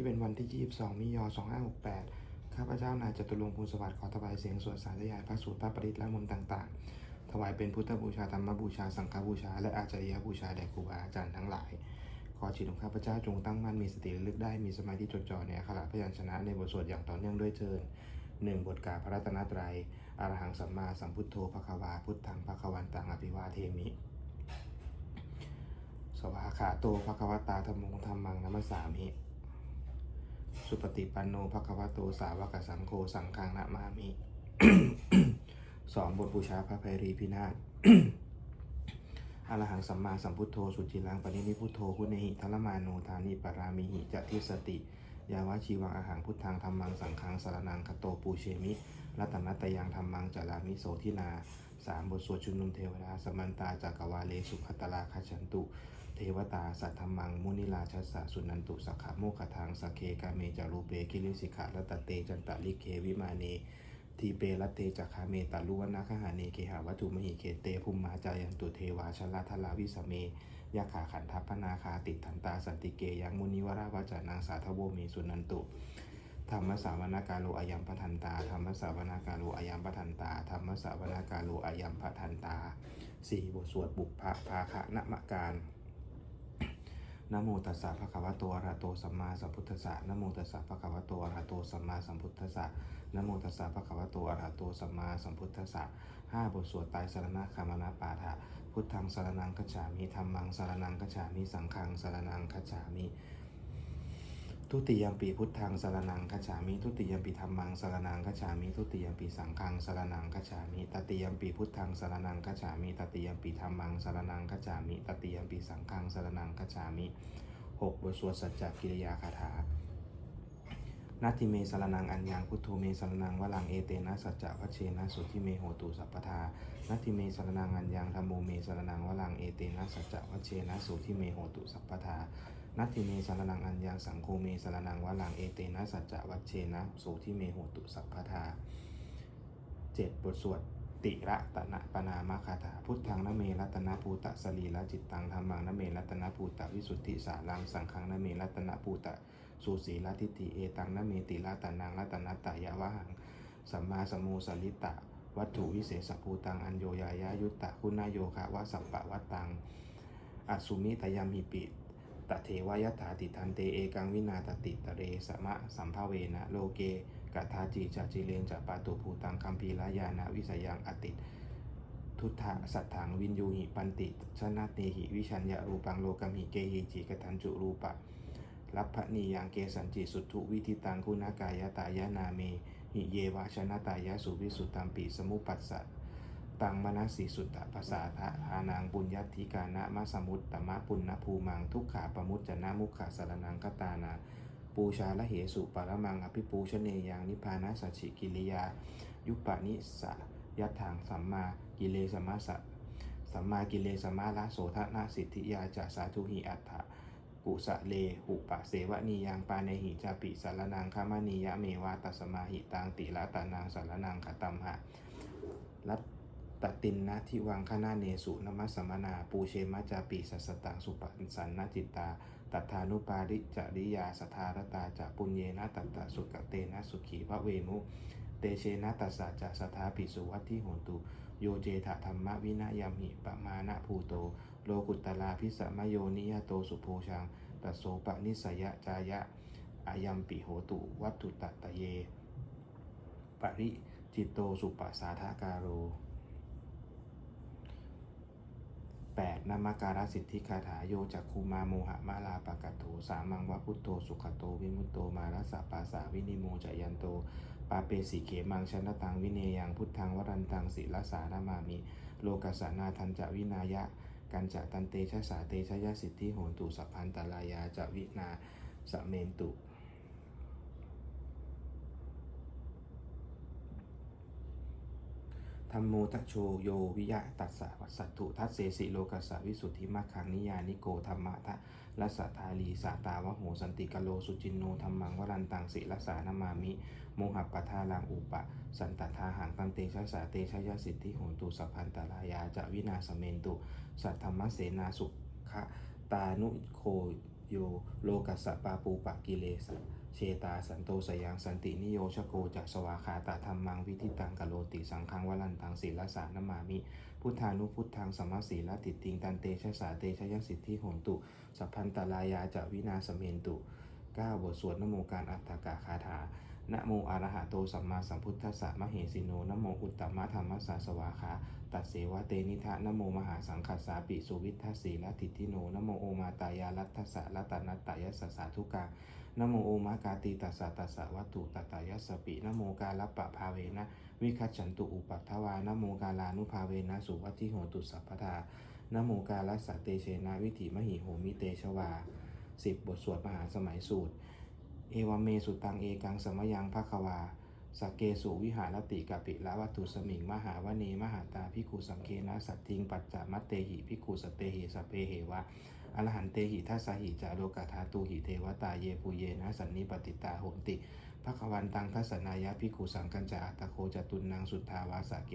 นี้เป็นวันที่ 22 มิยอ2568 ข้าพเจ้านายจตุรงค์ภูลสวัสดิ์ขอถวายเสียงสวดสาธยายพระสูตรพระปริตรและมนต์ต่าง ๆ ถวายเป็นพุทธบูชาธรรมบูชาสังฆบูชา และอาจารยบูชาแด่ครูบาอาจารย์ทั้งหลาย ขอจิตของข้าพเจ้าจงตั้งมั่นมีสติลึกได้มีสมาธิจดจ่อในอักขระพยัญชนะในบทสวดอย่างต่อเนื่องด้วยเทินหนึ่งบทกาพระรัตนตรัยอรหังสัมมาสัมพุทโธภควาพุทธังภควันตังอภิวาเทมิสวาขาโตภควตาธรรมงธรรมังนัมสสามิ สุปฏิปันโนภควโตสาวกสังโฆสังฆังนะมามิสองบทบูชาพระภัยรีพินาศอรหังสัมมาสัมพุทโธสุจิลังปณินิพุทโธพุเนหิทัลมาโนทานิปรามิหิจะทิสติ ยาวาชีวังอาหังพุทธังธรรมังสังฆังสารนังคโตปูเชมิรัตนัตยังธรรมังจารามิโสทินาสามบทสวดชุมนุมเทวดาสมมันตาจักวาเลสุขตลาคาชันตุ เทวตาสัทธรรมัง มุนิลาชัสสะสุนันตุสักขะโมขทางสกเคกาเมจารูเปกิลิสิกขารัตเตจันตะลิเควิมาเนทีเปรัตเตจักาเมตาลุวนาคหาเนเคหาวัตถุมหิเขเตภุมมาจายันตุเทวาชลาทลาวิสเมยะขาขันทัพพนาคาติทันตาสันติเกยังมุนิวราวาจานังสาทโวเมสุนันตุธรรมสาวนากาโลอายัมปทันตาธรรมสาวนากาโลอายัมปทันตาธรรมสาวนากาโลอายัมปทันตาสี่บทสวดบุพภาคะนะมะการ นโมตัสสะภะคะวะโตอะระหะโตสัมมาสัมพุทธัสสะนโมตัสสะภะคะวะโตอะระหะโตสัมมาสัมพุทธัสสะนโมตัสสะภะคะวะโตอะระหะโตสัมมาสัมพุทธัสสะห้าบทสวดตายสารณะคามนาปาฐะพุทธังสารนังคัจฉามิธรรมังสารนังคัจฉามิสังฆังสารนังคัจฉามิ ทุติยมปีพุทธังสารนังคัจฉามิ ทุติยมปีธรรมังสารนังคัจฉามิ ทุติยมปีสังฆังสารนังคัจฉามิ ตติยมปีพุทธังสารนังคัจฉามิ ตติยมปีธรรมังสารนังคัจฉามิ ตติยมปีสังฆังสารนังคัจฉามิหกบทสวดสัจจกิริยาคาถานัตถิเมสารนังอัญญังพุทโธเมสารนังวลังเอเตนะสัจจะวัชเชนะสุทิเมโหตุสัพพทานัตถิเมสารนังอัญญังธรรมโมเมสารนังวลังเอเตนะสัจจะวัชเชนะสุทิเมโหตุสัพพทา นัตถิเมสารนังอัญญังสังโฆเมสารนังวลังเอเตนะสัจจะวัชเชนะสุทธิเมโหตุสัพพทาเจ็ดบทสวดติระตนะปนามาคาถาพุทธังนะเมรัตนะภูตะสลีละจิตตังธรรมังนะเมรัตนะภูตะวิสุทธิสารังสังฆังนะเมรัตนะภูตะสุสีลทิฏฐิเอตังนะเมติละตานังละตนัตายะวะหังสัมมาสมโมสลิตะ วัตถุวิเศษภูตังอัญโยยายายุตตะคุณาโยคะวะสัพปะวัตตังอสุมิตยามิปิ ตเทวายถาติทันเตเอกังวินาตติตะเรสมะสัมภเวนะโลเกกัทาจิจจิเลนจะปาตุภูตังคัมภีรายานะวิสยังอติทุตถะสัทถังวินยูหิปันติชนะเตหิวิชัญญารูปังโลกัมหิเกหิจิกทันจุรูปะรัพพนียังเกสันจิสุทุวิธิตังคุณากายตายานาเมหิเยวะชนะตายาสุวิสุตตัมปีสมุปัสสะ ตังมนัสสิสุตตะภาษาทะหานางปุญญาธิกานะมะสมุตตมะปุณณภูมัง ทุกขาปมุจจนะมุขะสารนังกตานาปูชาละเหสุปรมังอภิปูชเนยังนิพานัสสชิกิริยา ยุปะนิสยัตถังสัมมากิเลสมัสสะสัมมากิเลสมาละโสทนาสิทธิยาจะสาธุหิอัตถะกุสะเลหุปะเสวะนียังปาเนหิจาปิสารนังคามานียะเมวาตัสมาหิตังติละตานังสารนังขตัมหะรัต ตตินนะทิวังคณาเนสุนมัสสมนา ปูเชมะจาปิสัสตังสุปันสันนจิตตา ตัทานุปาริจริยาสทารตาจะปุญเยนะตัตตสุกเตนะสุขีพระเวมุ เตเชนะตัสสะจะสทาปิสุวัตทิโหนตุ โยเจทะธรรมวินยามิปะมานะภูโต โลกุตตลาพิสมโยนิยโตสุโพชังตัสโสปนิสยจายะอายัมปิโหตุ วัตถุตัตตะเย ปริจิตโตสุปัสสาทาการโร 8. นามาการสิทธิคาถาโยจักคูมาโมหะมาลาปะกัตโถสามังวะพุทโธสุขโตวิมุตโตมารัสสะปาสาวินิโมจยันโตปาเปสิเขมังชนะตังวิเนยังพุทธังวรันตังศิลสานามามิ โลกัสสนาทันจะวินายะ กันจะตันเตชะสาเตชะยะสิทธิโหนตุสัพพันตลายาจะวินาสเมนตุ ธรรมโมทัชโชโยวิยะตัสสะวัสสัตถุทัสเสสิโลกัสสะวิสุทธิมัคคังนิยานิโกธรรมะทะรัสสะทาลีสาตาวะโหสันติกะโลสุจินโนธรรมังวรันตังศิลสานามามิ โมหัปปะทาลังอุปะ สันตทาหังตันเตชะสาเตชะยะสิทธิโหนตุสัพพันตลายาจะวินาสเมนตุสัทธรรมเสนาสุขะตานุโคโยโลกัสสะปาปูปะกิเลสะ เชตาสันโตสยังสันตินิโยชโกจักสวาคาตาธรรมังวิธิตังกโลติสังฆังวลันตังศีลสานามามิ พุทธานุพุทธังสมมาสีลติติงตันเตชะสาเตชะยสิทธิโหนตุสัพพันตลายาจะวินาสเมนตุ9บทสวดนโมการอัตถกาคาถานะโมอรหะโตสัมมาสัมพุทธัสสะมะเหสิโนนะโมอุตตมะธรรมสสาสวาคาตัดเสวะเตนิทะนะโมมหาสังคัสสาปิสุวิทัสสีละติทิโนนะโมโอมาตายาลัทธัสสะละตนัตตายสสสาธุกา นโมโอมากาติตัสสะตัสสะวัตถุตตายสสปินโมกาลปะภาเวนะวิคัจฉันตุอุปัฏฐวานโมกาลานุภาเวนะสุวัตถิโหตุสัพพทานโมกาลัสสะเตเชนะวิถีมหิโหมิเตชวาสิบบทสวดมหาสมัยสูตร เอวเมสุตังเอกังสมยังภควาสกเกสุวิหารติกะปิละวัตถุสมิง มหาวเนมหาตาพิกุสังเคนะสัตทิงปัจจามัตเตหิพิกุสตเตหิสเพเหวะ อรหันเตหิทัสหิจาโลกาธาตูหิเทวตาเยปุเยนะสันนิปติตาโหติภควันตังทัสสนายะพิกุสังกัญจาอัตโคจตุนนางสุทธาวาสเก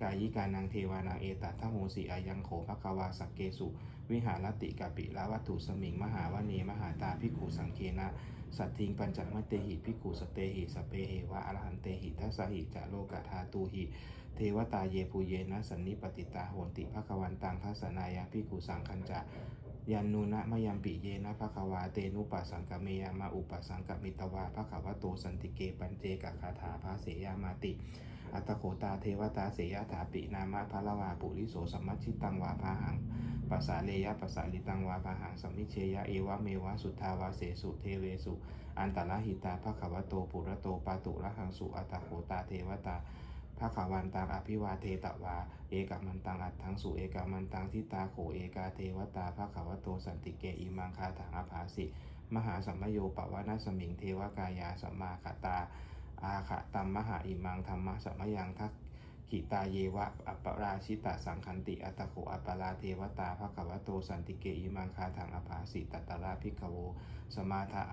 กายิกานังเทวานางเอตัทโหสีอายังโขภควาสักเกสุ วิหารติกะปิละวัตถุสมิงมหาวเนมหาตาพิกุสังเคนะสัตทิงปัญจมัตเตหิพิกุสเตหิสเพเหวะอรหันเตหิทัสหิจะโลกาธาตูหิเทวตาเยปุเยนะสันนิปติตาโหติภควันตังทัสสนายะพิกุสังคัญจะ ยันนูนะมยัมปิเยนะภควาเตนุปัสสังกเมยามาอุปัสสังกมิตวาภควโตสันติเกปัญเจกคาถาภาเสยามาติ อัตโขตาเทวตาเสยถาปินามะพะละวาปุริโสสมัชชิตังวาพาหังปัสสาเลยะปัสสาลิตังวาพาหังสัมมิเชยะเอวะเมวะสุทธาวาเสสุเทเวสุ อันตละหิตาภควโตปุระโตปาตุระหังสุอัตโขตาเทวตา ภควันตังอภิวาเทตวา เอกามันตังอัตถังสุเอกามันตังทิตาโขเอกาเทวตาภควโตสันติเกอิมังคาถังอภาสิมหาสัมมโยปวนาสมิงเทวกายาสัมมาคตา อาขะตัมมหาอิมังธรรมะสัมมยังทักขิตาเยวะอัปปราชิตาสังคันติอัตโขอัปปราเทวตาภควโตสันติเกอิมังคาถังอภาสิตัตตระพิกโว สมาทะ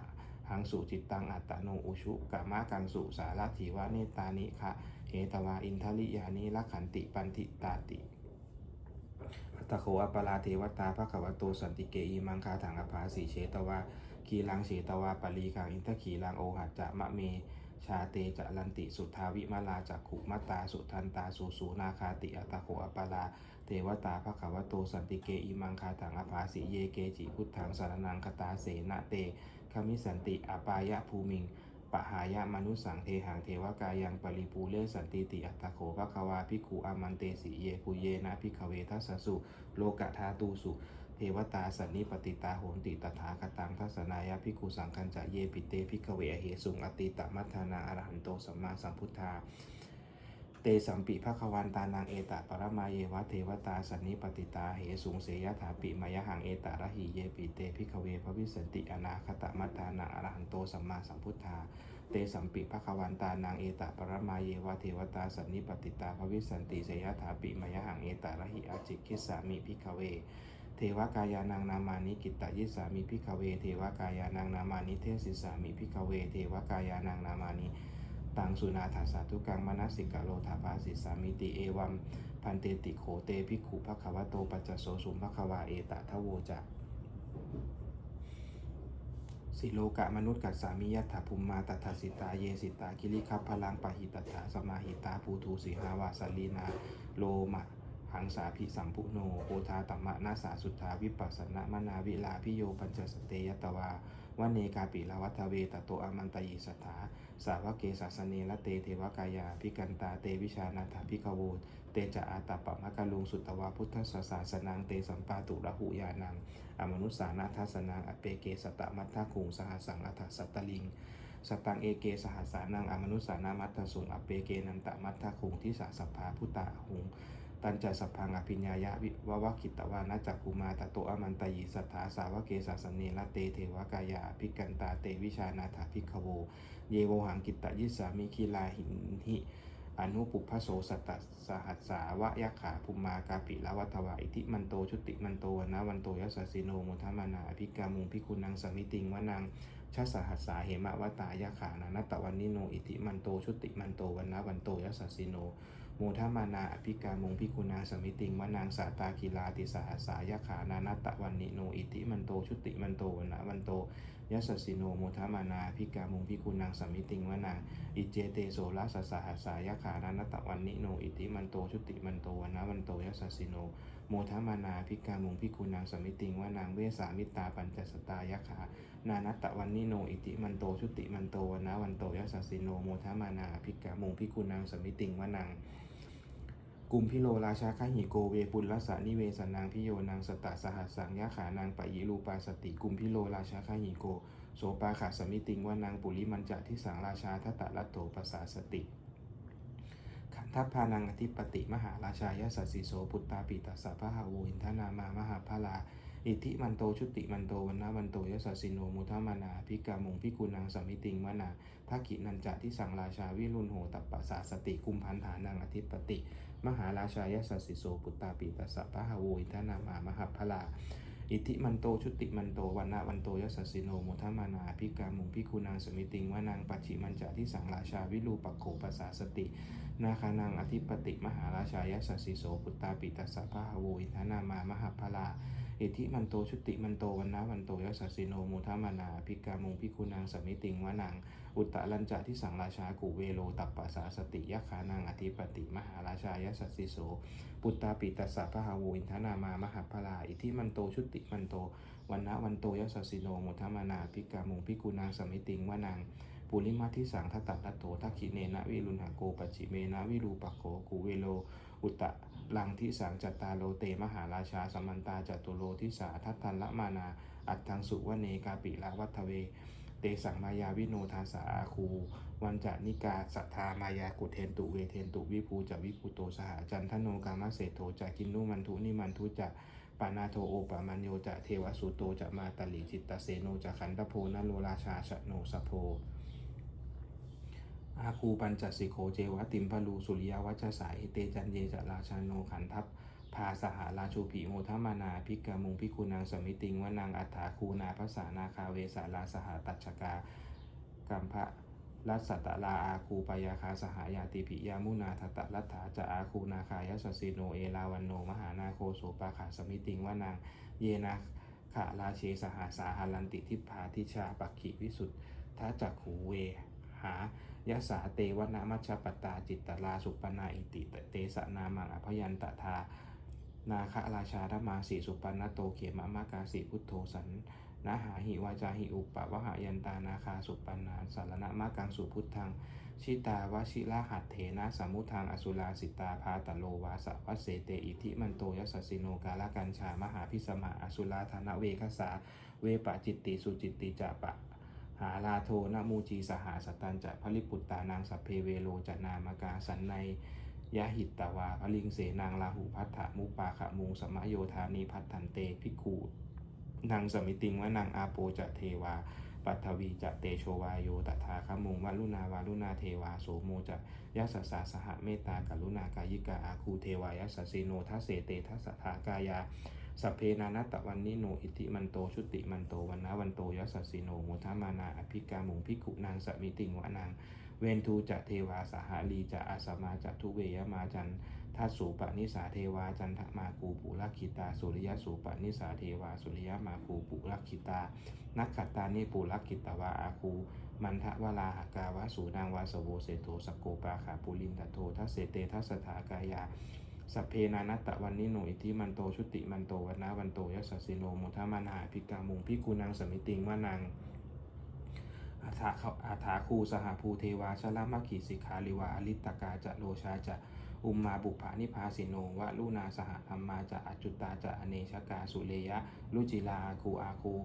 หังสุจิตตังอัตโนอุชุกะมะกังสุสารถิวะเนตานิคะ ตวาอินทริยานิลักขันติปันติตาติอัตโขอัปปราเทวตาภควโตสันติเกอิมังคาถังอภาสิเชตวาคีลังเฉตวาปรีคังอินทขีลังโอหัจจะมะเม ชาเตจะลันติสุทธาวิมาลาจักขุมัตตาสุทันตาสุสูนาคาติอัตโขอัปปราเทวตาภควโตสันติเกอิมังคาถังอภาสิเยเกจิพุทธังสารนังคตาเสนะเตคามิสันติอปายะภูมิง ปหายะมนุสังเทหังเทวกายังปริปูเลสันติติอัตโขภควาพิกขุอามันเตสีเยปุเยนะพิกขเวทัสสุ โลกะธาตูสุ เทวตาสันนิปติตาโหนติตถาคตังทัสนายะพิกขุสังคัญจะเยปิเตพิกขเวอเหสุงอติตมัทนาอรหันโตสัมมาสัมพุทธา เตสัมปิภควันตานังเอตะปรมาเยวะเทวตาสันนิปติตาเหสุงเสยถาปิมายหังเอตะระหิเยปิเตภิกเวภวิสันติอนาคตมัทธานังอรหันโตสัมมาสัมพุทธา เตสัมปิภควันตานางเอตะปรมาเยวะเทวตาสันนิปติตาภวิสันติเสยถาปิมายหังเอตะระหิอาจิคิสามิภิกเวเทวกายานังนามานิกิตตยิสามิพิกเว เทวกายานังนามานิเทศิสามิพิกเว เทวกายานังนามานิ ตังสุนาถาสาธุกังมนัสิกะโลทาภาสิสามิติเอวัมพันเตติโขเตภิกขุภควโตปัจจโสสุมภควาเอตะทะโวจะสิโลกะมนุษย์กัสสามิยัตถาภุมมาตัทสิตาเยสิตาคิริคัพพลังปะหิตัตถาสมาหิตาภูทูสิหาวาสลีนาโลมะหังสาภิสัมพุโนโอทาตัมมะนาสาสุทธาวิปัสสนมนาวิลาพิโยปัญจสเตยตวา วันเนกาปิลาวัตเวตโตอมันตยิสัทธาสาวเกสัสเนละเตเทวกายาพิกันตาเตวิชานาถาพิกโวเตจะอาตาปะมะกะลุงสุตวาพุทธศาสนังเตสัมปาตุระหุยานัง อมนุสสานาทัสนังอเปเกสตะมัทธคุงสหสังอัฏฐสัตตลิงสตังเอเกสหัสสานังอมนุสสานามัตตสุงอเปเกนันตะมัทธคุงทิสาสัพพาพุตตะหุง ตันจะสัพพังอภิญญายะวิววคิตวานาจักคุมาตโตอมันตยิสัทธาสาวกเกสาสเนละเตเทวกายาภิกันตาเตวิชานาถาภิกขโว เยโวหังกิตตยิสามิคิลาหินหิอนุปุพพโสสัตสหัสสาวะยักขาภูมากาปิละวัตวาอิทิมันโตชุติมันโตวนะวันโตยัสสิโนมุทมานาภิกามุงพิคุนังสมิติงวนังชาสหัสสาเหมะวตายาขานานตตวันนิโนอิติมันโตชุติมันโตวันนะวันโตยัสสสิโน โมทมานาอภิกามุงพิกุณาสมิติงวานางสาตาคิลาติสาหสายขานานัตตะวันนิโนอิติมันโตชุติมันโตวนะวันโตยัสสิโนโมทมานาอภิกามุงพิกุณาสมิติงวานางอิเจเตโสลาสสาหสายขานานัตตะวันนิโนอิติมันโตชุติมันโตวนะวันโตยัสสิโนโมทมานาพิกามุงพิกุนางสมิติงว่านางเวสามิตาปัญจสตายขานานัตตะวันนิโนอิติมันโตชุติมันโตวนะวันโตยัสสิโนโมทมานาพิกามุงพิกุนางสมิติงว่านาง กุมพิโลราชาคหิโกเวปุลลสานิเวสนางพิโยนางสตตะสหัสสังยะขานางปะยิรูปาสติกุมพิโลราชาคหิโก โสปาขาสมิติงว่านางปุริมันจะที่สังราชาทัตตะรัตโตปสาสติขันทัพพานังอธิปติมหาราชายสัสสิโสปุตตาปิตัสสะพะหาโวหินทนามามหาพลา อิทิมันโตชุติมันโตวันนาวันโตยสัสสิโนมุทามานาพิกามุงพิกุนังสมิติงวนาทักขินันจะที่สังราชาวิรุณโหตัปปะสาสติกุมพันธานังอธิปติ มหาราชายสัสสิโสปุตตาปิตัสสะพะหาโวหินทนามามหาพลาอิทิมันโตชุติมันโตวันนาวันโตยสัสสิโนโมทมานาพิกามุงพิกุนังสมิติงวานางปัจฉิมันจะที่สังราชาวิรูปโขปัสสาสติ นาคานังอธิปติมหาราชายสัสสิโสปุตตาปิตัสสะพะหาโวอินทนามามหาพลา อิทิมันโตชุติมันโตวันนะวันโตยสัสสิโนโมทามานาภิกามุงพิคุณังสมิติงวานัง อุตตะลัญจะที่สังราชากุเวโลตัปปะสาสติยักขานังอธิปติมหาราชายสัสสิโสปุตตาปิตัสสะพหาวอินทนามามหาพลาอิทิมันโตชุติมันโตวันนะวันโตยสัสสิโนโมทามานาภิกามุงพิคุณังสมิติงวานังปุริมาทิสังทัตตะทัตโตทักขิเนนะวิรุณหโกปัจจิเมนะวิรูปักโขกูเวโล อุตตะ ลังทิสังจัตตาโลเตมหาราชาสมมันตาจตุโลทิสาทัตทันละมานา อัตทังสุวเนกาปิละวัฒเว เตสังมายาวิโนทาสาอาคู วันจะนิกาสัทธามายากุเทนตุเวเทนตุวิภูจะวิภูโตสหจันทโนกามะเศรษโทจะกินนุมันทุนิมันทุจะปานาโทโอปามันโยจะเทวสุโตจะมาตลิจิตตเสโนจะขันตโพนโลราชาชโนสโพ อาคูปัญจสิโขเจวะติมพลูสุริยวัชสายเตจันเยจราชาโนขันทัพพาสหาราชูปิโมทมานาพิกามุงพิคุณังสมิติงวนางอัฏฐาคูนาภาษานาคาเวสาลาสหตัชกากัมภะรัสสตลาอาคูปยาคาสหายาติปิยามุนาทตะรัตถาจะอาคูนาคายสสิโนเอลาวันโนมหานาโคโสปาขาสมิติงวนางเยนาขาราเชสหาสาหารันติทิพาทิชาปักขิวิสุทธาจักขูเวหา ยะสาเตวนามัชปตาจิตตลาสุปนาอิติเตสะนามังอภยันตทา นาคราชาธมาสีสุปนนโตเขมะมากาสีพุทโธสันนาหาหิวาจาหิอุปปะวหายันตานาคาสุปันนสารณะมากังสุพุทธัง ชิตาวชิลาหัตเถนะสมมุทังอสุลาสิตาพาตโลวาสวัสเสเตอิทิมันโตยสสสิโนกาลกัญชามหาพิสมาอสุลาธนเวคสาเวปะจิตติสุจิตติจะปะ หาลาโทนะมูจีสหาสตันจะพลิปุตตานางสัพเพเวโลจะนามกาสันในยะหิตตวาพลิงเสนางลาหูพัทธมุปาขะมุงสมะโยธานีพัทธันเตพิกูนางสมิติงวานางอาโปจะเทวาปัทวีจะเตโชวายโยตถาคมุงวัลุนาวาลุนาเทวาโสโมจะยัสสาสหเมตตากรุณากายิกาอาคูเทวายัสสสิโนทัสเสเตทัสสทากายา สัพเพนานัตตะวันนิโนอิติมันโตชุติมันโตวันนะวันโตยัสสิโนโมทามานาอภิกามุงพิกุนางสมิติงวานางเวนทูจะเทวาสหาลีจะอาสมาจะทุเวยมาจันทัสูปนิสาเทวาจันทมาคูปุรักขิตา สุริยสูปนิสาเทวาสุริยมาคูปุรักขิตา นักขัตตานิปุรักขิตวาอาคู มันทะวลาหากาวะสูนางวาสโวเสโตสโกปาขาปุลินตโททัสเสเตทัสถากายา สัพเพนานัตตะวันนิโนอิทิมันโตชุติมันโตวันนะวันโตยัสสสิโนโมทามานาภิกามุงพิกุนังสมิติงวานังอาถาเขาอาถาคูสหภูเทวาชลามัคขีสิกขาลิวาอลิตตกาจะโลชาจะอุมมาบุภานิพาสิโนวะลุนาสหธรรมาจะอจุตตาจะอเนชกาสุเลยะลุจิลาอาคูอาคู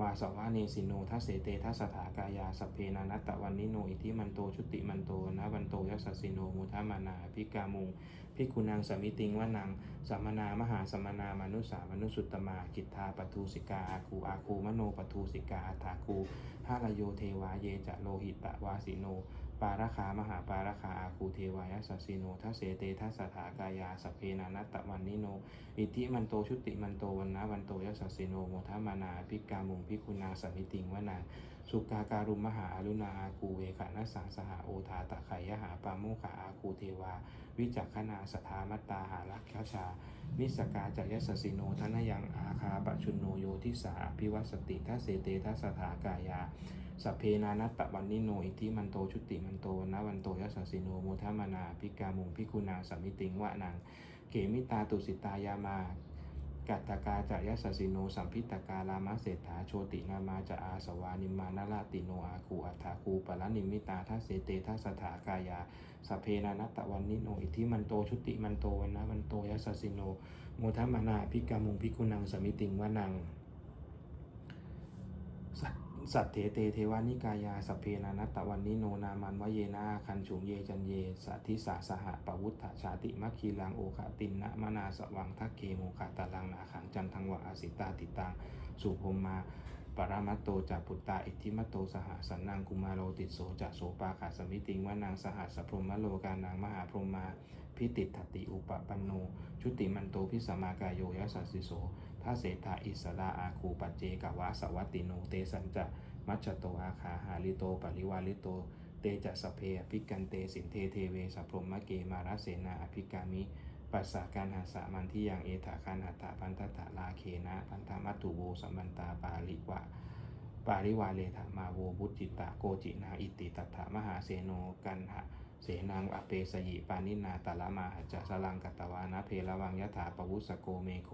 วาสวะเนสิโนทัสเสเตทัสสถากายาสัพเพนานัตตะวันนิโนอิทิมันโตชุติมันโตนะวันโตยัสสสิโนมุทามานาภิกามุง ภิกุนางสมิติงวานังสัมมนามหาสัมมนามนุสามนุสุตตมากิตทาปทูสิกาอาคูอาคูมโนปทูสิกาอัฏฐาคูหารโยเทวาเยจะโลหิตะวาสิโน ปาราคามหาปาราคาอาคูเทวายสสสิโนทัสเสเตทัสสถากายาสเพนานัตตะวันนิโน อิทิมันโตชุติมันโตวันนะวันโตยัสสสิโนโมทามานาภิกามุงพิคุณาสมิติงวนาสุกาการุมมหาอรุณาอาคูเวขานัสสังสหโอทาตะไขยหาปาโมขาอาคูเทวา วิจักขณาสถามัตตาหารักขชามิสกาจายสสิโนทนยังอาคาปชุนโนโยทิสาพิวัสติทัสเสเตทัสถากายาสัพเพนานัตตะวันนิโนอิทิมันโตชุติมันโตวันะวันโตยสสิโนโมทมนาพิกามุงพิกุณาสมิติงวะนังเกมิตาตุสิตายามา กัตตกาจะยสสิโนสัมพิตกาลามะเศรษฐาโชตินามาจะอาสวานิมานาลาติโนอาคูอัฏฐาคูปละนิมิตาทัศเสเตทัสถากายาสเพนานัตตะวันนิโนอิทิมันโตชุติมันโตวันนะมันโตยสสิโนโมทัมนาพิกามุงพิกุนังสมิติงวานัง สัตเถเตเทวานิกายาสเพนานัตตะวันนิโนนามันวเยนาคันฉุงเยจันเยสัทิสาสหะปวุฒชชาติมัคคีลังโอคะตินนะมนาสวังทักเคโมคะตาลังนาขังจันทังวะอาสิตาติตังสุภมมาปรามัตโตจาปุตตาอิทธิมัตโตสหสันนังกุมารโลติโสจะโสปาขาสมิติงวานางสหัสพรหมโลกานางมหาพรหมาพิติตติอุปปันโนชุติมันโตพิสมากายโยยสัสสิโส ท่าเสถาอิสระอาคูปัจเจกวะสวัตติโนเตสัญจะมัจจโตอาคาหาลิโตปริวาลิโต เตจะสเพอภิกันเตสินเทเทเวสพรหมะเกมาราเสนาอภิกามิปัสสาการหาสามันที่ยังเอถาคันหัตถาพันธตาลาเคนะพันธมัตถุโวสัมมันตาปาลิวะปาริวาเลธามาโวบุจิตะโกจินาอิติตัถามหาเสโนกันหะเสนังอเปสยิปานินาตาละมาหจจสลังกัตวานะเพละวังยถาปวุสโกเมโค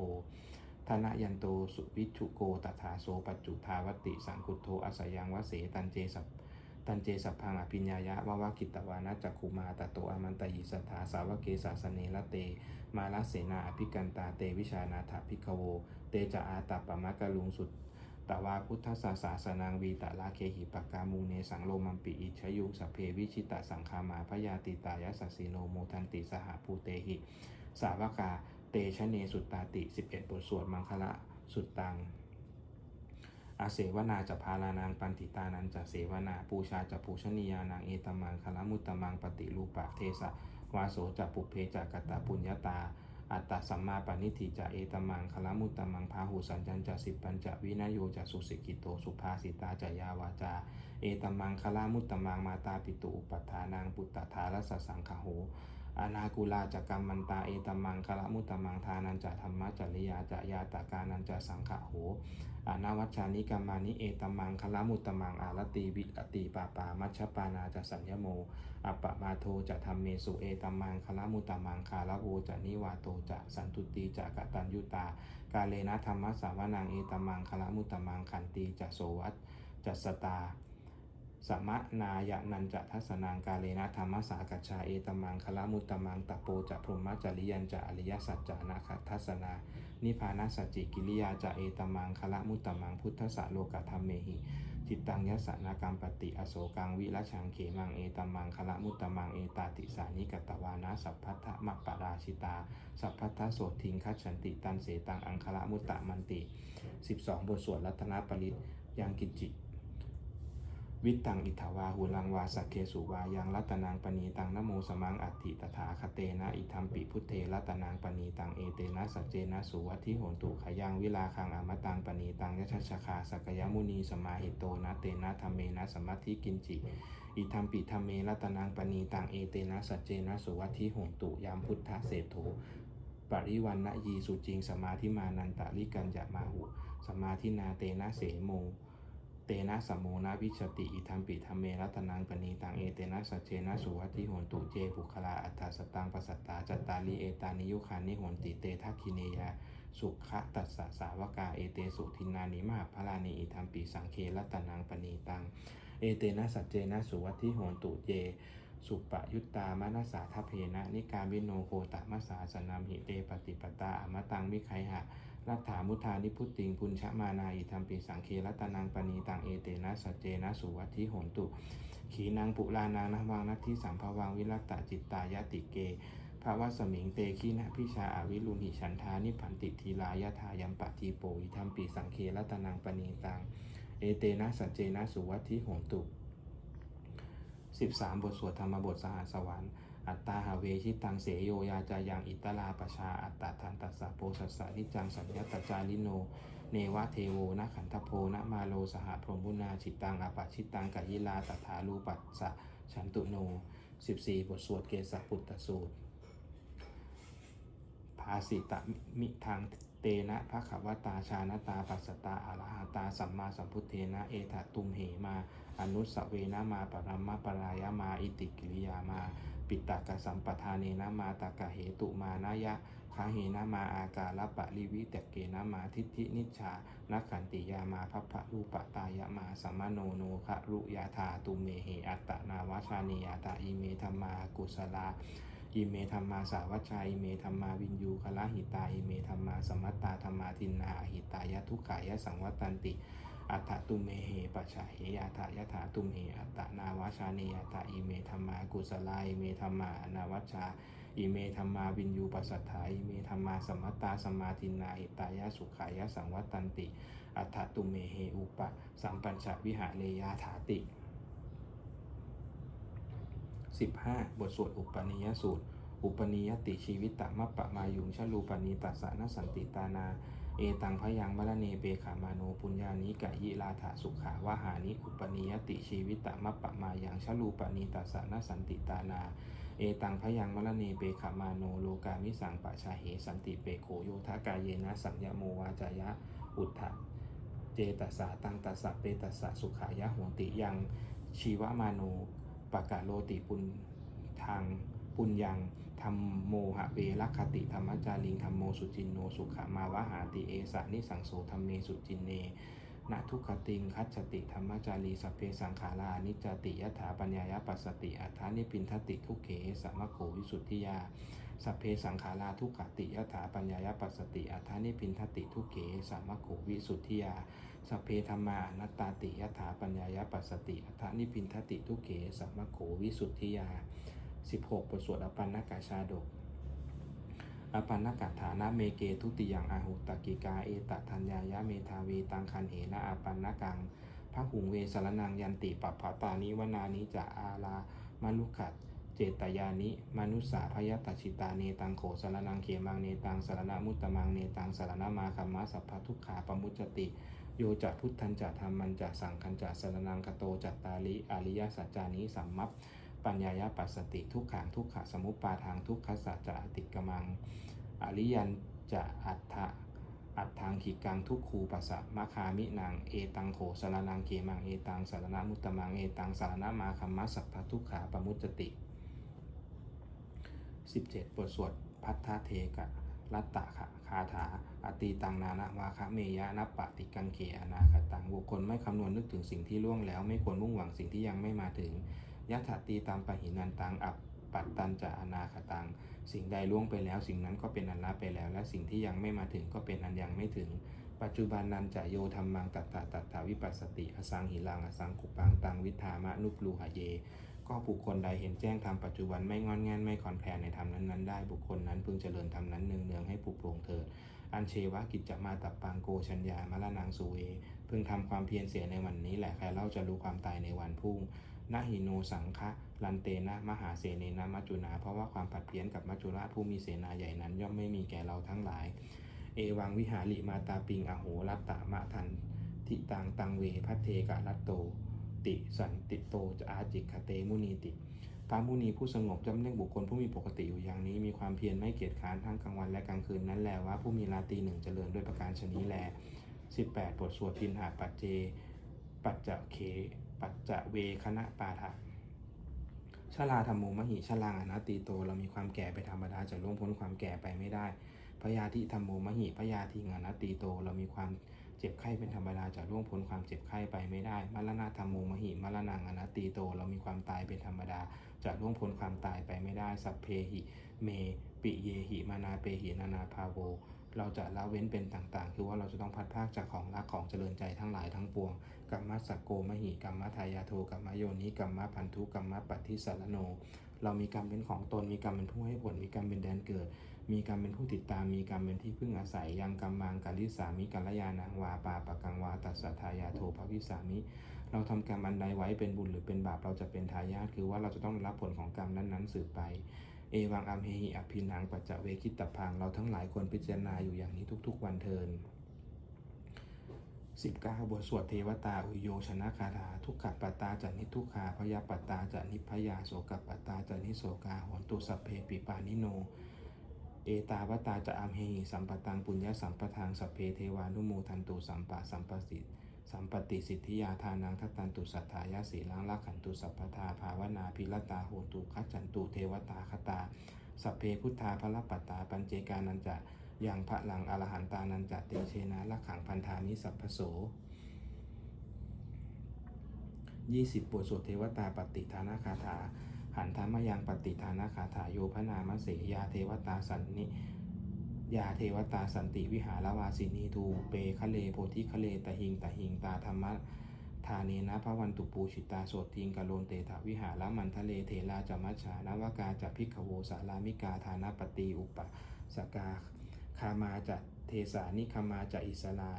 ธนยันโตสุวิชุโกตถาโสปัจจุทาวติ สังกุโทอสยังวเสตันเจสัพตันเจสัพพังอภิญญายะวาวากิตวานะจักขุมาตโตอมันตยิสัทธาสาวกเกสาสเนละเต มาลเสนาอภิกันตาเตวิชานาถาภิกโว เตจะอาตาปมะกะลุงสุดตวาพุทธศาสาสนังวีตะลาเคหิปกามูเนสังโลมัมปิอิชยุงสพเพวิชิตะสังคามาพยาติตายสัสสิโนโมทันติสหภูเตหิ สาวกา เตชะเนสุตตาติ 11 บทสวดมังคละสุตตังอาเสวนาจะพาลานางปันติตานันจะเสวนาปูชาจะปูชนียานางเอตมังคละมุตตมังปฏิรูปะเทสะวาโสจะปุเพจะกตตาปุญญาตา อัตตสัมมาปณิทิจะเอตมังคละมุตตมังพาหุสัญจันจะสิปัญจะวินโยจะสุสิกิโตสุภาสิตาจะยาวาจา เอตมังคละมุตตมังมาตาปิตุอุปัฏฐานางปุตตทาลสสสังคโห อนากุลาจักกัมมันตาเอตมังคละมุตตมังทานันจะธรรมะจริยาจะยาตากานันจะสังขะโหอานาวัชานิกรรมานิเอตมังคละมุตตมังอารตีวิอติปาปามัชปานาจะสัญญโมอปปมาโทจะธรรมเมสุเอตมังคละมุตตมังคาละโวจะนิวาโตจะสันตุตีจะกตัญยุตากาเลนะธรรมะสาวนังเอตมังคละมุตตมังขันตีจะโสวัตจะสตา สมะนายะนันจะทัสนางกาเลนะธรรมสากัจฉาเอตมังคละมุตตมังตะโปจะพรหมจริยันจะอริยสัจจะนาคทัสนา นิพพานาสัจจิกิริยาจะเอตมังคละมุตตมังพุทธสะโลกธรรมเมหิจิตตังยสนากรรมปฏิอโศกังวิรชังเขมังเอตมังคละมุตตมังเอตาติสานิกตวานะสัพพัทธมัปปราชิตา สัพพัทธโสทิงคัจฉันติตันเสตังอังคละมุตตะมันติ 12 บทสวดรัตนปริตยังกิจจิ วิตังอิทาวาหุลังวาสักเคสุวายังรัตนางปณีตังนโมสมังอัติตถาคเตนะอิทัมปิพุทเทรัตนางปณีตังเอเตนะสัจเจนะสุวัตถิโหนตุขยังวิลาคังอมตังปณีตังยชัชคาสักยมุนีสมาหิโตนะเตนะธรรมเมนะสมัติกินจิอิทัมปิธรรมเมรัตนางปณีตังเอเตนะสัจเจนะสุวัตถิโหนตุยามพุทธเศรษโธปริวันนะยีสุจิงสมาธิมานันตะลิกัญญามาหุสมาธินาเตนะเสโม นะสัมโมนาวิชติอิทัมปิธรรมเมรัตนังปณีตังเอเตนะสัจเจนะสุวัติโหนตุเจบุคลาอัตถสตังปสัตตาจัตตาลีเอตานิยุคานิโหนติเตทักขิเนยาสุขะตัสสะสาวกาเอเตสุทินานิมหาพลานิอิทัมปิสังเครัตนังปณีตังเอเตนะสัจเจนะสุวัติโหนตุเจสุปยุตตามนัสสาทพเพนะนิการวิโนโคตมัสสาสนามหิเตปฏิปตาอมตังมิไคหะ รัฐามุทานิพุตติงพุญชมานาอิธรรมปิสังเครัตนังปณีตังเอเตนะสัจเจนะสุวัติโหนตุ ขีนางปุลานางนวังนัตทิสัมภวังวิรัตตจิตตายติเกภาวะสมิงเตขีนะพิชาอาวิรุณิฉันทานิพันติทีลายทายัมปะทีโปอิธรรมปิสังเครัตนังปณีตังเอเตนะสัจเจนะสุวัติโหนตุ 13 บทสวดธรรมบทสหสวรรค์ อัตตาหาเวชิตังเสโยยาจายังอิตลาปชาอัตตาทันตัสสะโพสัสสะนิจังสัญญตจาริโน เนวะเทโวนะขันทโพนะมาโลสหพรหมุนาจิตตังอปะชิตังกยิลาตถาลูปัสสะฉันตุโน 14 บทสวดเกสปุตตสูตร ภาสิตะมิทางเตนะภะขวตาชานตาปัสสตาอรหตาสัมมาสัมพุทเทนะ เอถะตุมเหมา อนุสเวนะมาปรัมมะปรายมา อิติกิริยามา ปิตากสัมปทานเนนะมาตากะเหตุมานายะคาเหนะมาอากาลปะลิวิตเกนะมาทิฏฐินิจฉานักขันติยามาพัพพะรูปตายะมาสัมมโนโนคะรุยาธาตุเมเหอัตตนาวชานิยาตาอิเมธรรมากุศลาอิเมธรรมาสาวัชชาอิเมธรรมาวินยูคละหิตาอิเมธรรมาสมัตตาธรรมาทินนาหิตายะทุกขายะสังวัตันติ อัตตุเมเหปัจฉาเหยาถายะถาตุเมอัตตนาวชาเนยตาอิเมธรรมากุศลาอิเมธรรมานาวัชชาอิเมธรรมาวินยูปัสสัทธาอิเมธรรมาสมัตตาสมาทินาหิตายะสุขายะสังวัตตันติ อัตถตุเมเหอุปะสัมปัญชวิหาเลยาถาติ 15 บทสวดอุปนิยสูตร อุปนิยติชีวิตตมัปปะมายุงชลูปนิตัสสะนสันติตานา เอตังพยังมะละเนเปขามาโนปุญญานิกะยิลาถาสุขาวาหานิอุปนิยติชีวิตตมัปปะมายังชลูปนิตัสสะนสันติตานา เอตังพยังมะละเนเปขามาโนโลกามิสังปะชาเหสันติเปโขโยทากายเยนะสัญญโมวาจายะอุทธะเจตสาตังตัสสะเปตัสสะสุขายะโหติยังชีวมาโนปะกะโลติปุญทางปุญญัง ธรรมโมหะเวรคติธรรมจาริงธรรมโมสุจินโนสุขามาวหาติเอสะนิสังโสธรรมเมสุจินเนนทุกขติงคัจติธรรมจารีสเพสังขารานิจติยถาปัญญายปัสสติอัฏฐานิปินทติทุกเขสัมมโขวิสุทธิยาสเพสังขาราทุกขติยถาปัญญายปัสสติอัฏฐานิพินทติทุกเขสัมมโขวิสุทธิยาสเพธรรมานัตตาติยถาปัญญายปัสสติอัฏฐานิพินทติทุกเขสัมมโขวิสุทธิยา 16 บทสวดอปันนกาชาดก อปันนกาฐานะเมเกทุติยังอาหุตกิกาเอตทัญญายะเมทาวีตังคันเหนะอปันนกังพระหุงเวสรนังยันติปัปปะตานิวนานิจะอาลามนุขัดเจตยานิ มนุสสาพยตชิตาเนตังโขสรนังเขมังเนตังสรณมุตตมังเนตังสรณมาคัมมะสัพพทุกขาปมุจจติ โยจะพุทธันจะธรรมันจะสังคันจะสรนังกโตจัตตาลิอาริยสัจจานิสัมมัป ปัญญายปัสสติทุกขังทุกขะสมุปปาทางทุกขสัจจะติกมัง อริยันจะอัฏฐะอัฏฐังขิกังทุกขูปัสสะมะคามินังเอตังโขสารนังเกมังเอตังสารณมุตตมังเอตังสารณมาคัมมะสัพพะทุกขาปมุจติ 17 บทสวดพัทธเทกะรัตตะคะคาถาอติตังนานะวาคะเมยะนัปปะติกังเขอนาคตังบุคคลไม่คำนวณนึกถึงสิ่งที่ล่วงแล้ว ไม่ควรมุ่งหวังสิ่งที่ยังไม่มาถึง ยะถาตีตามปะหินันตังอัปปัตตันจะอนาคตัง สิ่งใดล่วงไปแล้ว สิ่งนั้นก็เป็นอันละไปแล้ว และสิ่งที่ยังไม่มาถึงก็เป็นอันยังไม่ถึง ปัจจุบันนันจะโยธรรมังตัตตะตัตถาวิปัสสติ อสังหิลังอสังกุปังตังวิธามะนุปลูหะเย ก็บุคคลใดเห็นแจ้งธรรมปัจจุบันไม่งอนแงนไม่คอนแคลนในธรรมนั้นๆได้บุคคลนั้นพึงเจริญธรรมนั้นเนืองๆให้ปลุกปลงเถิดอันเชวะกิจจะมาตับปังโกชัญญามะละนังสุเวพึงทำความเพียรเสียในวันนี้แหละใครเล่าจะรู้ความตายในวันพรุ่ง นะหิโนสังคะลันเตนะมหาเสเนนะมัจจุนา เพราะว่าความผัดเพี้ยนกับมัจจุราชผู้มีเสนาใหญ่นั้น ย่อมไม่มีแก่เราทั้งหลาย เอวังวิหาริมาตาปิงอโหรัตตามะทันทิตังตังเวพัทเทกะรัตโต ติสันติโตจะอาจิกขเตมุนีติพระมุนีผู้สงบย่อมเรียกบุคคลผู้มีปกติอยู่อย่างนี้มีความเพียรไม่เกียจค้านทั้งกลางวันและกลางคืนนั้นแลว่าผู้มีราตรีหนึ่งเจริญด้วยประการชนี้แล 18 บทสวดพินหาปัจเจ ปัจจเค ปัจจเวคณะปาทะชาลาธรรมโมมหิชลางอนัตติโต เรามีความแก่ไปธรรมดาจะล่วงพ้นความแก่ไปไม่ได้พยาธิธรรมโมมหิพยาธิงอนัตติโต เรามีความเจ็บไข้เป็นธรรมดาจะล่วงพ้นความเจ็บไข้ไปไม่ได้มรณะธรรมโมมหิมรณังอนัตติโต เรามีความตายเป็นธรรมดาจะล่วงพ้นความตายไปไม่ได้ สัพเพหิ เม ปิเยหิมานาเปหินานาภาโว เราจะละเว้นเป็นต่างๆ คือว่าเราจะต้องพัดพรากจากของรักของเจริญใจทั้งหลายทั้งปวงกัมมัสสกโกมหิกัมมะทายาโทกัมมะโยนิกัมมะพันธุกัมมะปัตติสารโน เรามีกรรมเป็นของตน มีกรรมเป็นผู้ให้ผล มีกรรมเป็นแดนเกิด มีกรรมเป็นผู้ติดตาม มีกรรมเป็นที่พึ่งอาศัย ยังกรรมังกาลิสามิกัลยานังวาปาปะกังวาตัสสะทายาโทภวิสามิ เราทำกรรมอันใดไว้เป็นบุญหรือเป็นบาป เราจะเป็นทายาท คือว่าเราจะต้องรับผลของกรรมนั้นๆสืบไป เอวังอัมเฮหิอภินังปัจจเวคิตตพัง เราทั้งหลายควรพิจารณาอยู่อย่างนี้ทุกๆวันเทิน19บทสวดเทวตาอุโยชนะคาถาทุกขปัตตาจานิทุกขาพยาปัตตาจานิพยาโสกปัตตาจานิโสกาหนตุสัพเพปิปานิโน เอตาวตาจะอัมเหหิสัมปตังปุญญาสัมปทางสัพเพเทวานุโมทันตุสัมปะสัมปสิ สัมปติสิทธิยาทานังทัตตันตุสัทธายาสีลังลักขันตุสัพพทาภาวนาพิรตาโหตุคัจจันตุเทวตาคตาสัพเพพุทธาพระปัตตาปัญเจกานันจะยังพระหลังอรหันตานันจะเตเชนะลักขังพันธามิสัพพโส20บทสวดเทวตาปฏิทานาคาถาหันธรรมยังปฏิทานาคาถาโยพนามเสยาเทวตาสันนิ ยาเทวตาสันติวิหารวาสินีทูเปคะเลโพธิคะเลตหิงตหิงตาธรรมะทาเนนะพระวันตุปูชิตาโสดทิงกะโลนเตถาวิหารมันทะเลเทลาจมัชานวากาจะพิกขโวสารามิกาธานปฏิอุปสกาคามาจะเทสานิคามาจะอิสลา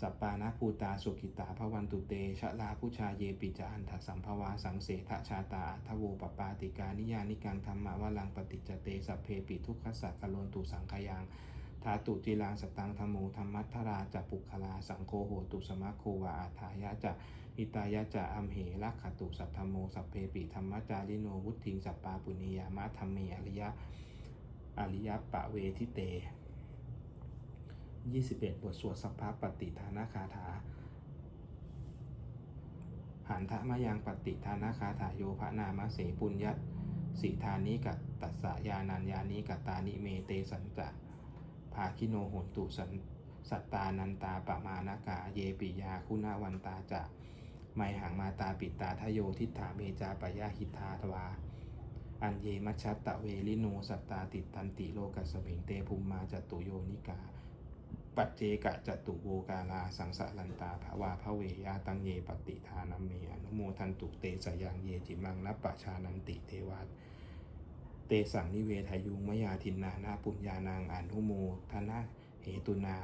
สัปปานาภูตาสุขิตาภวันตุเต ชะลาผู้ชาเยปิจาอันทสัมภวาสังเสทชาตาทโวปปาติกานิยานิกังธรรมะวลังปฏิจเตสัพเพปิทุกขสักกะโลนตุสังขยังทาตุจิลางสตังธรรมูธรรมัทธราจะปุคลาสังโฆโหตุสมะโควาอาทายะจะอิตายะจะอัมเหลักขตุสัพธรรมโมสัพเพปิธรรมจาริโนวุติงสัปปาปุณิยามะธรรมเมอริยะอริยปะเวทิเต 21 บทสวดสัพพะปฏิทานาคาถา หันทะมายังปฏิทานาคาถาโยพระนามเสปุญญสิธานิกัตตัสสยานัญญานิกัตตานิเมเตสันจะภาคิโนโหนตุสันสัตตานันตาปะมานากาเยปิยาคุณาวันตาจะไมหังมาตาปิตาทโยทิฏฐาเมจาปยาหิทาทวา อันเยมัชชัตตะเวลิโนสัตตาติตันติโลกัสมิงเตภูมิมาจตุโยนิกา ปัจเจกะจตุโวกาลาสังสะลันตาภาวาพระเวยาตังเยปฏิทานัมเมอนุโมทันตุเตสยังเยจิมังนัปปะชานันติเทวัตเตสังนิเวทายุงมยาทินนานาปุญญานังอนุโมทนาเหตุนา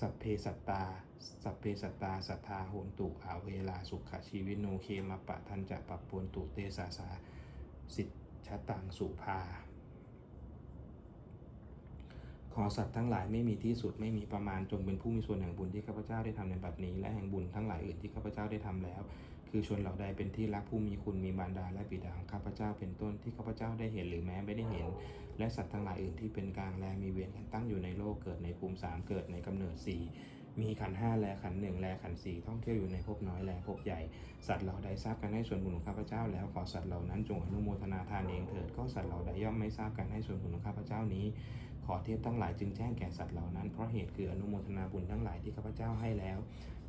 สัพเพสัตตา สัพเพสัตตา สัทธาโหนตุอาเวลาสุขชีวิโนเคมปะทันจะปะปวนตุเตสาสาสิทชะตังสุภา ขอสัตว์ทั้งหลายไม่มีที่สุดไม่มีประมาณจงเป็นผู้มีส่วนแห่งบุญที่ข้าพเจ้าได้ทำในบัดนี้ และแห่งบุญทั้งหลายอื่นที่ข้าพเจ้าได้ทำแล้ว คือชนเหล่าใดเป็นที่รักผู้มีคุณมีบารดาและบิดาข้าพเจ้าเป็นต้นที่ข้าพเจ้าได้เห็นหรือแม้ไม่ได้เห็น และสัตว์ทั้งหลายอื่นที่เป็นกลางแลมีเวียนกันตั้งอยู่ในโลกเกิดในภูมิสามเกิดในกำเนิดสี่ มีขันห้าแลขันหนึ่งแลขันสี่ท่องเที่ยวอยู่ในภพน้อยแลภพใหญ่ สัตว์เหล่าใดทราบกันให้ส่วนบุญของข้าพเจ้า แล้วขอสัตว์เหล่านั้นจงอนุโมทนาทานเองเถิดก็สัตว์เหล่าใดย่อมไม่ทราบกันให้ส่วนบุญของข้าพเจ้านี้ ขอเทพทั้งหลายจึงแจ้งแก่สัตว์เหล่านั้นเพราะเหตุคืออนุโมทนาบุญทั้งหลายที่ข้าพเจ้าให้แล้ว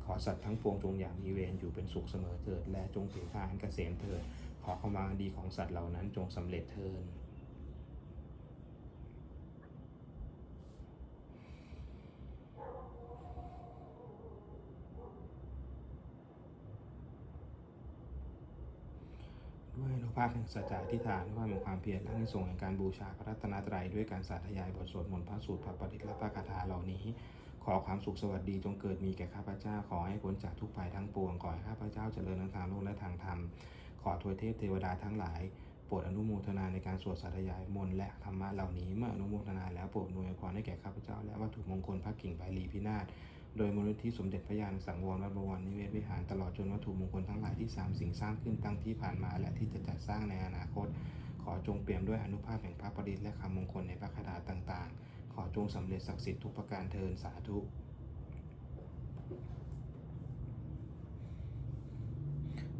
ขอสัตว์ทั้งปวงจงอย่างมีเวรอยู่เป็นสุขเสมอเถิด และจงถือทานเกษมเถิดขอความาดีของสัตว์เหล่านั้นจงสำเร็จเถิด ด้วยอนุภาพแห่งสัจจะที่ฐานด้วยความมีความเพียรและในส่งแห่งการบูชาพระรัตนตรัยด้วยการสาธยายบทสวดมนต์พระสูตรพระปฏิและพระคาถาเหล่านี้ ขอความสุขสวัสดีจงเกิดมีแก่ข้าพเจ้า ขอให้พ้นจากทุกภัยทั้งปวง ขอให้ข้าพเจ้าเจริญทั้งทางโลกและทางธรรม ขอทวยเทพเทวดาทั้งหลายโปรดอนุโมทนาในการสวดสาธยายมนต์และธรรมะเหล่านี้เมื่ออนุโมทนาแล้วโปรดอวยพรให้แก่ข้าพเจ้าและวัตถุมงคลพระกิ่งใบลีพินาศ โดยมูลนิธิสมเด็จพระยาณสังวรวัดบวรนิเวศวิหารตลอดจนวัตถุมงคลทั้งหลายที่สามสิ่งสร้างขึ้นตั้งที่ผ่านมา และที่จะจัดสร้างในอนาคต ขอจงเปี่ยมด้วยอนุภาพแห่งพระปริตและคำมงคลในพระคาถาต่างๆ ขอจงสำเร็จศักดิ์สิทธิ์ทุกประการเทินสาธุ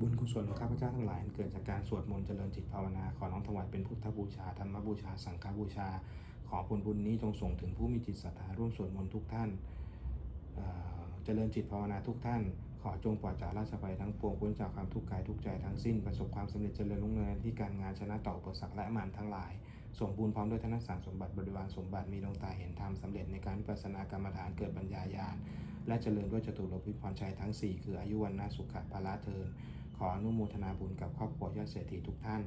บุญกุศลของข้าพเจ้าทั้งหลายเกิดจากการสวดมนต์เจริญจิตภาวนา ขอน้อมถวายเป็นพุทธบูชาธรรมบูชา สังฆบูชา ขอผลบุญนี้จงส่งถึงผู้มีจิตศรัทธาร่วมสวดมนต์ทุกท่าน เอ่อเจริญจิตภาวนาทุกท่าน ขอจงปลอดจากราชภัยทั้งปวงพ้นจากความทุกข์กายทุกใจทั้งสิ้นประสบความสำเร็จเจริญรุ่งเรืองในที่การงานชนะต่ออุปสรรคและมารทั้งหลายสมบูรณ์พร้อมด้วยธนสารสมบัติบริวารสมบัติมีดวงตาเห็นธรรมสำเร็จในการวิปัสสนากรรมฐานเกิดปัญญาญาณและเจริญด้วยจตุรพิพรชัยทั้ง 4 คืออายุวันนาสุขะพละเทินขออนุโมทนาบุญกับครอบครัวญาติเศรษฐีทุกท่าน